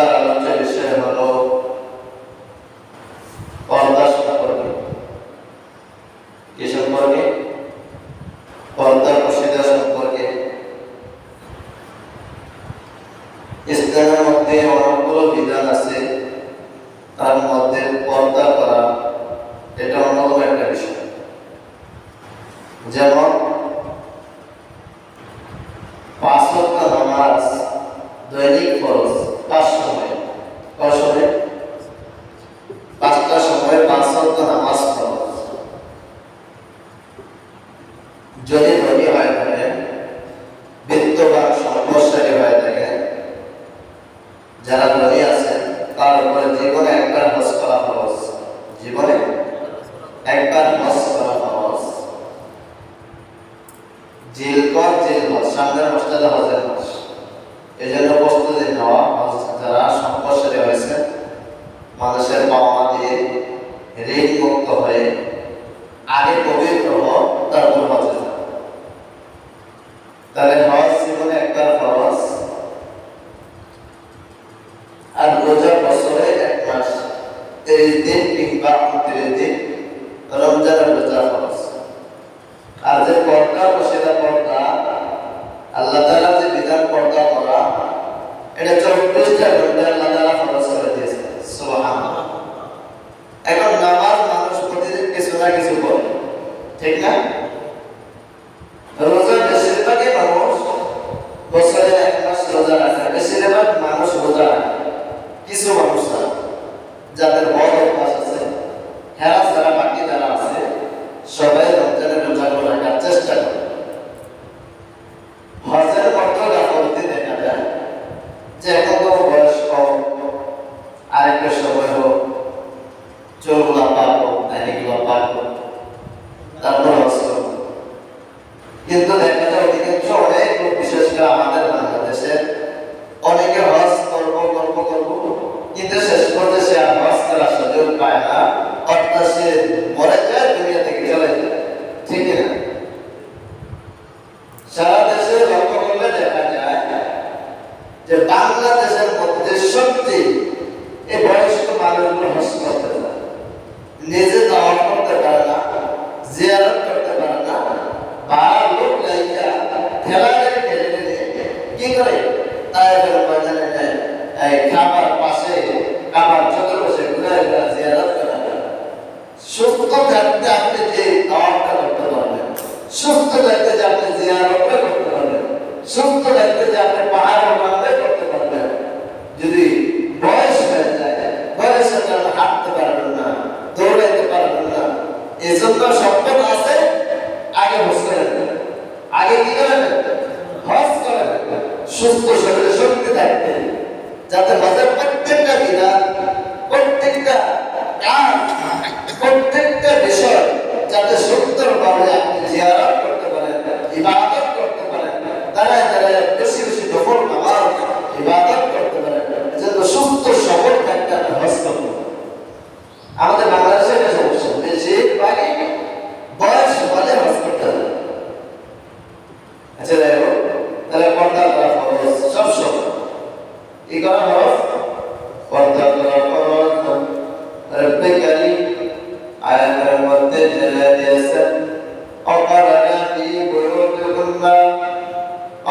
guarda l'angelo e যদি ধনী হয়ে থাকে বিত্তবান, সম্পদশালী হয়ে থাকে যারা নদী আছে তার উপরে যে কোনো তিরিশ দিন কিংবা উনত্রিশ দিন রমজানের রোজা খরচ কাজের বরকত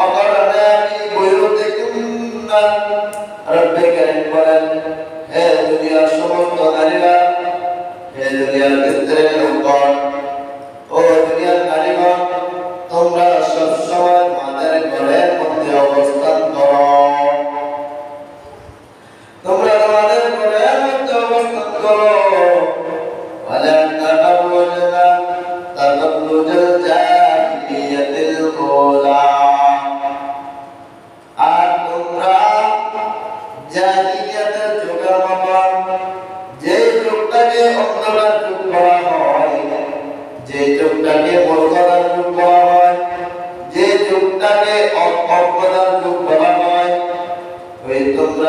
Agora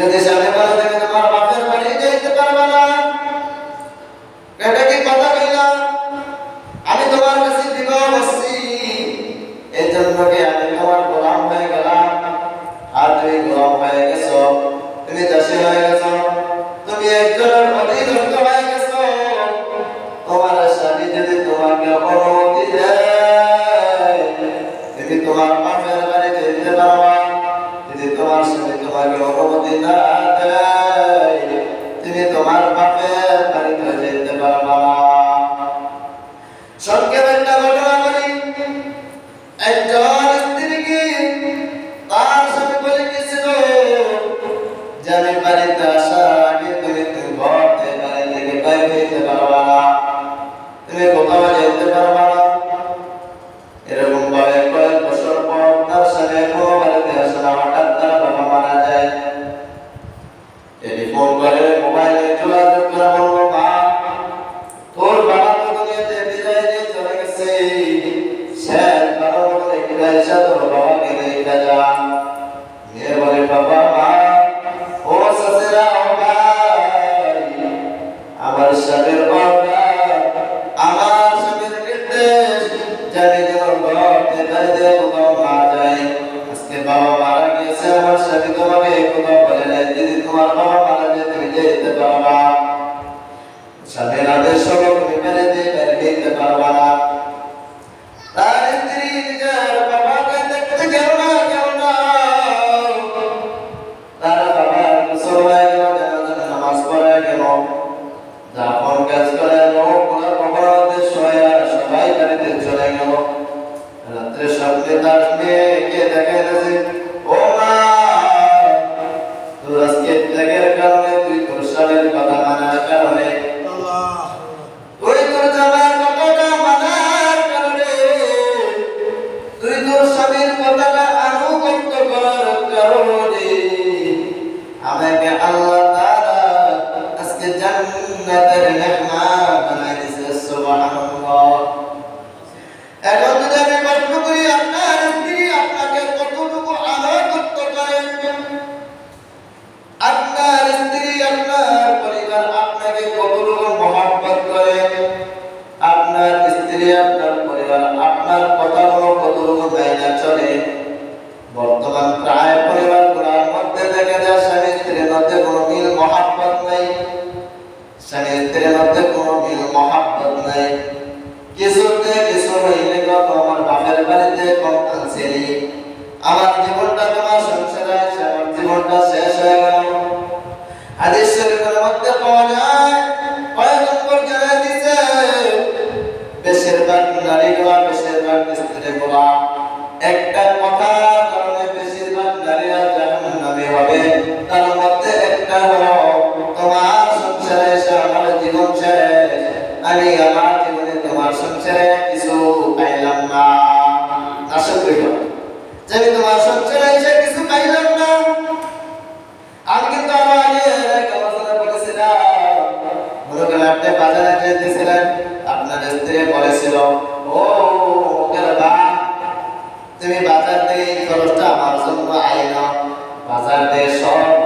যদি জানে ভালো থাকে কোথায় না বর্তমান আমার জীবন ছেড়ে আমি আমার জীবনে তোমার সংসারে কিছু পাইলাম না আশা করিল আমি তোমার সংসারে এসে কিছু পাইলাম না আমি কিন্তু আমার আগে গবেষণা করেছিলাম মুরগের আপনি বাজারে যেতেছিলেন আপনার স্ত্রী বলেছিল ও তুমি বাজার দিয়ে খরচটা আমার জন্য আইন বাজার দিয়ে সব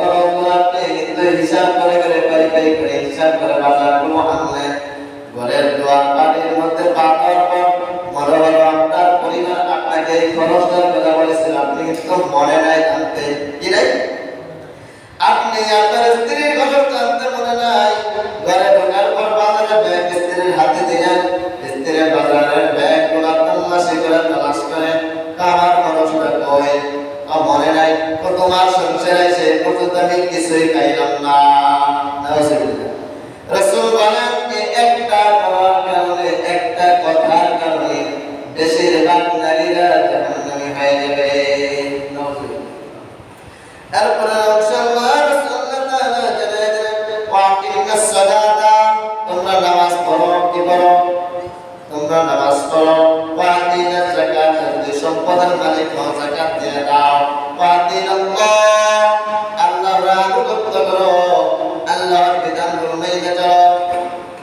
নিজেদের হিসাব করে করে, পারি পারি করে হিসাব করে বাজারগুলো আনলেন ঘরের দোয়ার পানির মধ্যে পাতার পর মনে হলো আপনার পরিবার আপনাকে এই খরচটা কথা বলেছিল, আপনি কিন্তু মনে নাই। করো পাঁচ দিন জাকাত যদি সম্পদের মালিক হও জাকাত দিয়ে দাও। পাঁচ দিন আল্লাহর আনুগত্য করো। আল্লাহর বিধানগুলো মেনে চলো।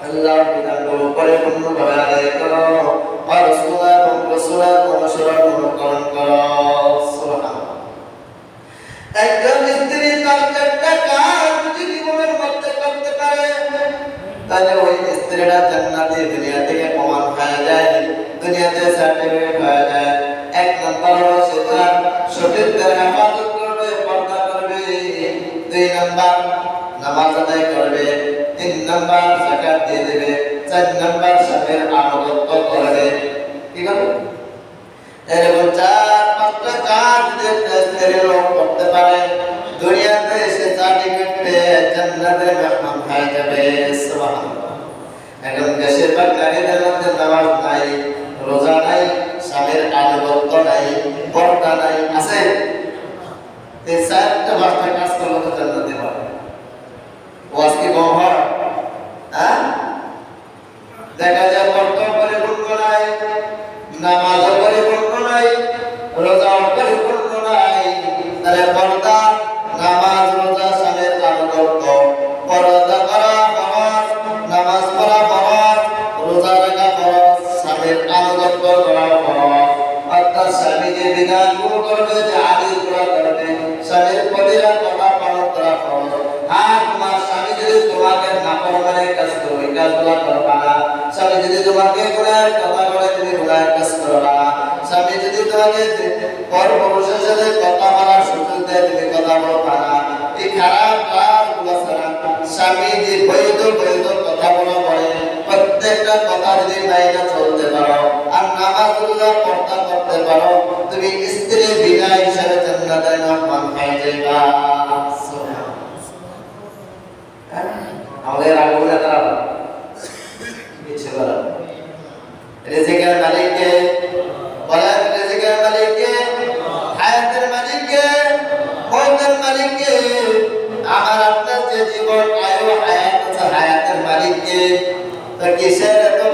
আল্লাহর বিধানগুলো পরিপূর্ণভাবে আদায় করো। আর রসুলা তাহলে ওই স্ত্রীরা জান্নাতে দুনিয়া থেকে প্রমাণ পাওয়া যায়। দুনিয়াতে সার্টিফিকেট হয়ে যায় এক নম্বর সে তার সতীর্থের হেফাজত করবে, পর্দা করবে। দুই নম্বর নামাজ আদায় করবে। তিন নম্বর জাকাত দিয়ে দেবে। চার নম্বর স্বামীর আনুগত্য করবে। ঠিক আছে এরকম চার, পাঁচটা কাজ যদি লোক করতে পারে, দুনিয়াতে এসে সার্টিফিকেট পেয়ে জান্নাতের মেহমান হয়ে যাবে। সুবহানাল্লাহ। এখন বেশিরভাগ নারীদের মধ্যে নামাজ নাই। রোজা নাই, স্বামীর আনুগত্য নাই বর্তা নাই, আছে? এই চারটা পাঁচটা কাজ করলে তো জান্নাতে হয়? দেখা যায় নাই নামাজ যদি মাইনা চলতে পারো, আর নামাজ রোজা পর্দা করতে পারো, তুমি স্ত্রী বিনা হিসাবে জান্নাতের মেহমান হয়ে যাইবা। আমাদের আগুনে তারা কিছু করার রিজিকের মালিককে বলেন, রিজিকের মালিককে, হায়াতের মালিককে, মৌতের মালিককে, আমার আপনার যে জীবন আয়ু, হায়াত আছে হায়াতের মালিককে। তো কিসের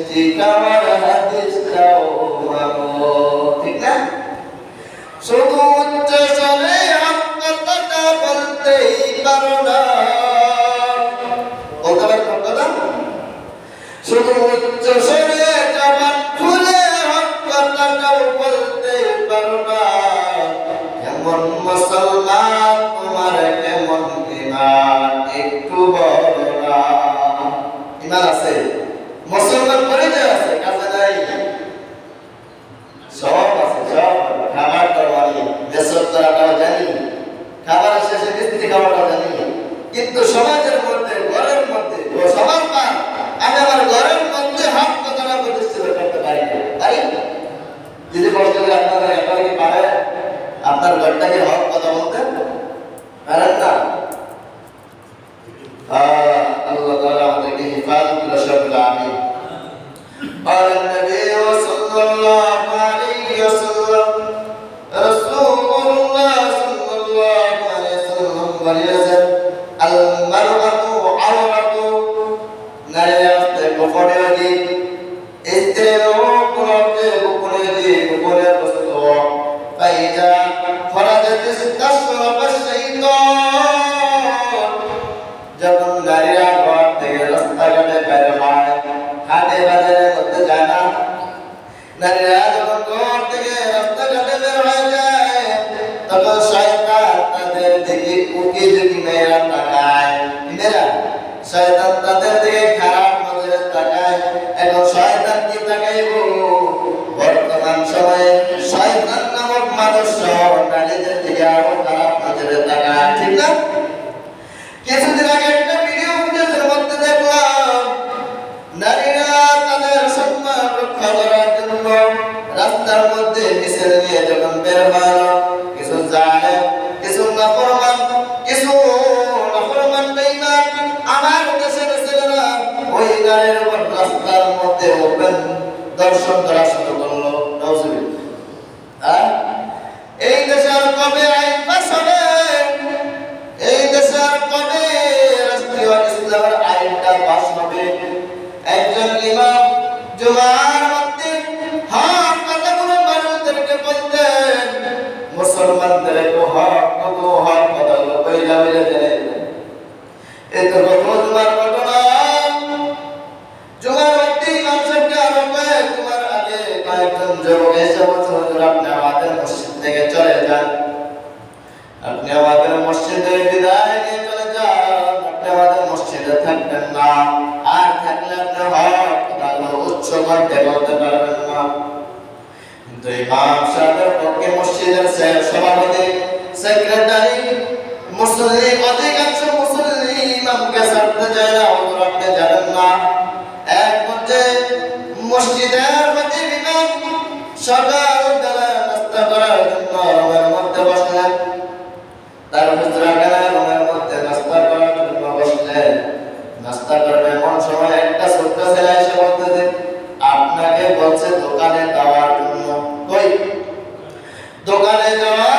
খাওয়ার হাদিসটাও মানো ঠিক না শুধু উচ্চ স্বরে হক কথাটা বলতেই পারো না বলতে পারো কথা শুধু উচ্চ স্বরে জবান খুলে হক কথাটাও বলতে পারো না কেমন মুসলমান তোমার কেমন ইমান একটু বলো না ইমান আছে মুসলমান পরিচয় আছে কাছে নাই সব আছে সব খাবার তরবারি দেশের তরাটাও জানি খাবার শেষে মিস্ত্রি খাবারটাও জানি কিন্তু সমাজের মধ্যে ঘরের মধ্যে ও সমাজ পান আমি আমার ঘরের মধ্যে হাত কথাটা প্রতিষ্ঠিত করতে পারি না পারি যদি বলতে গেলে আপনারা একবার কি পারে আপনার ঘরটাকে হক কথা বলতে পারেন না আহ, আল্লাহ তাআলা আমাদেরকে হেফাজত করে সকল আমিন قال النبي صلى الله عليه وسلم رسول الله صلى الله عليه وسلم وليزل तब शैता तदर देगी उके जगी मेरा तकाय मेरा शैता तदर देगी ওপেন দর্শন করা শুরু করল? এই দেশে আর কবে আইন পাস হবে? এই দেশে আর কবে রাষ্ট্রীয় ইসলামের আইনটা পাস হবে? একজন ইমাম জুমার মধ্যে হক কথাগুলো মানুষদেরকে বলতেন মুসলমানদেরকে হক কত হক কথাগুলো বইলা বইলা জেনে এই তো কত জুমার হুজুর আপনি আমাদের মসজিদ থেকে চলে যান। আপনি আমাদের মসজিদে বিদায় নিয়ে চলে যান। আপনি আমাদের মসজিদে থাকবেন না। আর থাকলে আপনি কথাগুলো উচ্চ কণ্ঠে বলতে পারবেন না। কিন্তু ইমাম সাহেবের পক্ষে মসজিদের সভাপতি, সেক্রেটারি মুসলিম অধিকাংশ মুসলিম ইমামকে ছাড়তে চায় না। Trocar de.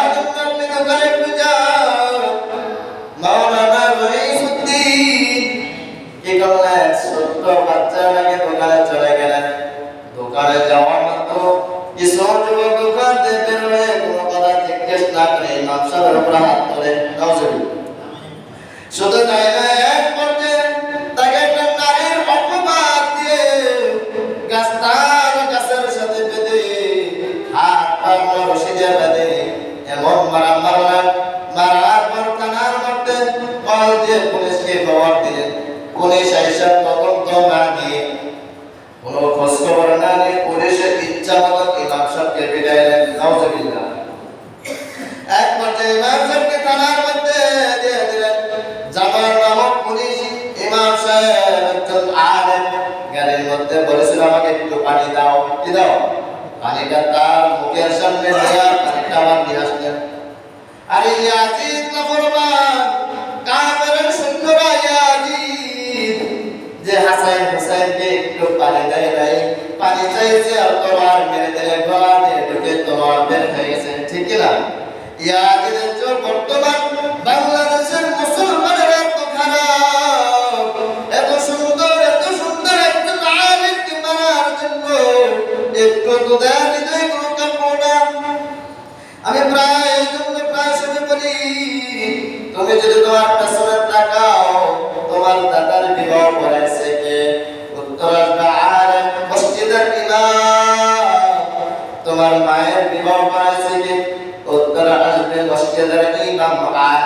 পানিটা তার মুখের সামনে নিয়ে পানিটা আবার নিয়ে আসলেন। আরে ইয়াজিদ নাফরমান কাফেরের সুন্দরা ইয়াজিদ। যে হাসান হুসাইনকে একটু পানি দেয় নাই, পানি চাইছে, আর তোমার মেরে দিলে গলা দিয়ে ঢুকে তোমার বের হয়ে গেছে, ঠিক না ইয়াজিদের যে বর্তমান মসজিদের ইমাম আর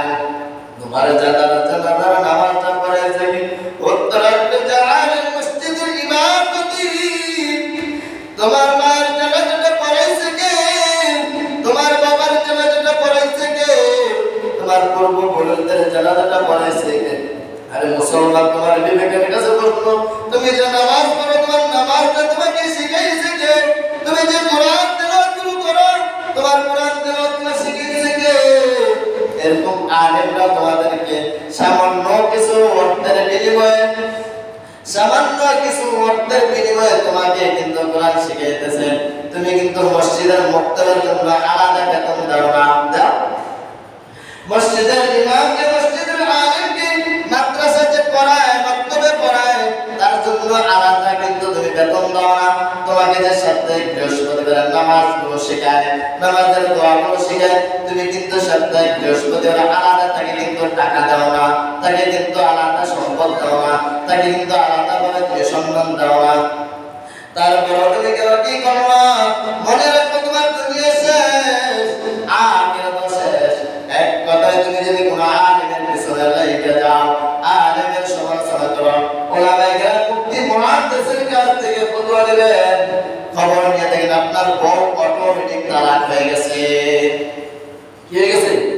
তোমার দাদার জানাজার নামাজটা করাইছে কে উত্তর আসবে যে আর মসজিদের ইমাম তোমার মায়ের জানাজাটা পড়াইছে কে তোমার বাবার জানাজাটা পড়াইছে কে তোমার পূর্ব পুরুষদের জানাজাটা পড়াইছে কে আরে মুসলমান তোমার বিবেকের কাছে প্রশ্ন তুমি যে নামাজ পড়ো তোমার নামাজটা তোমাকে শিখাইছে কে তুমি যে কোরআন আলেমরা তোমাদেরকে সামান্য কিছু অর্থের বিনিময়ে, সামান্য কিছু অর্থের বিনিময়ে তোমাকে কিন্তু কোরআন শিখাইতেছে। তুমি কিন্তু মসজিদের মক্তবের জন্য আলাদা বেতন দাও না। দাও। মসজিদের ইমামকে, মসজিদের আলেমকে মাদ্রাসা যে পড়ায়, মক্তবে পড়ায়, তার জন্য আলাদা তুমি বেতন দাও না তোমাকে যে সাপ্তাহিক বৃহস্পতিবার নামাজগুলো শেখায়, নামাজের দোয়া গুলো শেখায়, তুমি কিন্তু সাপ্তাহিক বৃহস্পতিবার আলাদা, তাকে কিন্তু টাকা তাকে কিন্তু আলাদা সম্পদ তাকে কিন্তু আলাদা ভাবে তারপর তুমি কি বউ অটোমেটিক তালাক হয়ে গেছে? কি হয়ে গেছে?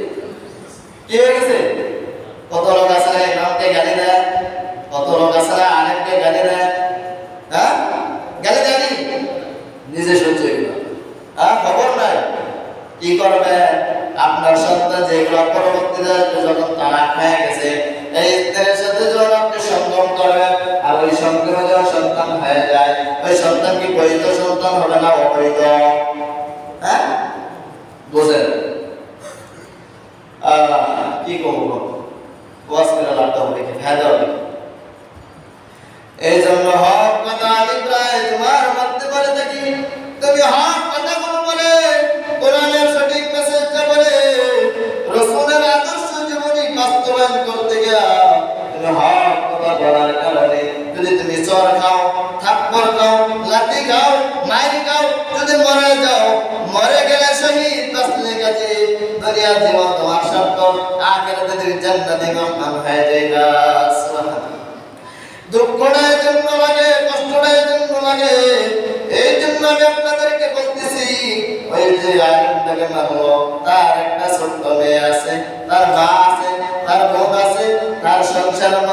দুনিয়া জীবন তোমার সত্য আখেরাতে তুমি জান্নাতে গম্মান হয়ে যাইবা দুঃখটাই জন্য লাগে, কষ্টটাই জন্য লাগে, এই জন্য আমি আপনাদেরকে বলতেছি ওই যে আরেকটাকে মারলো তার একটা ছোট্ট মেয়ে আছে, তার মা আছে, তার বোন আছে, তার সংসার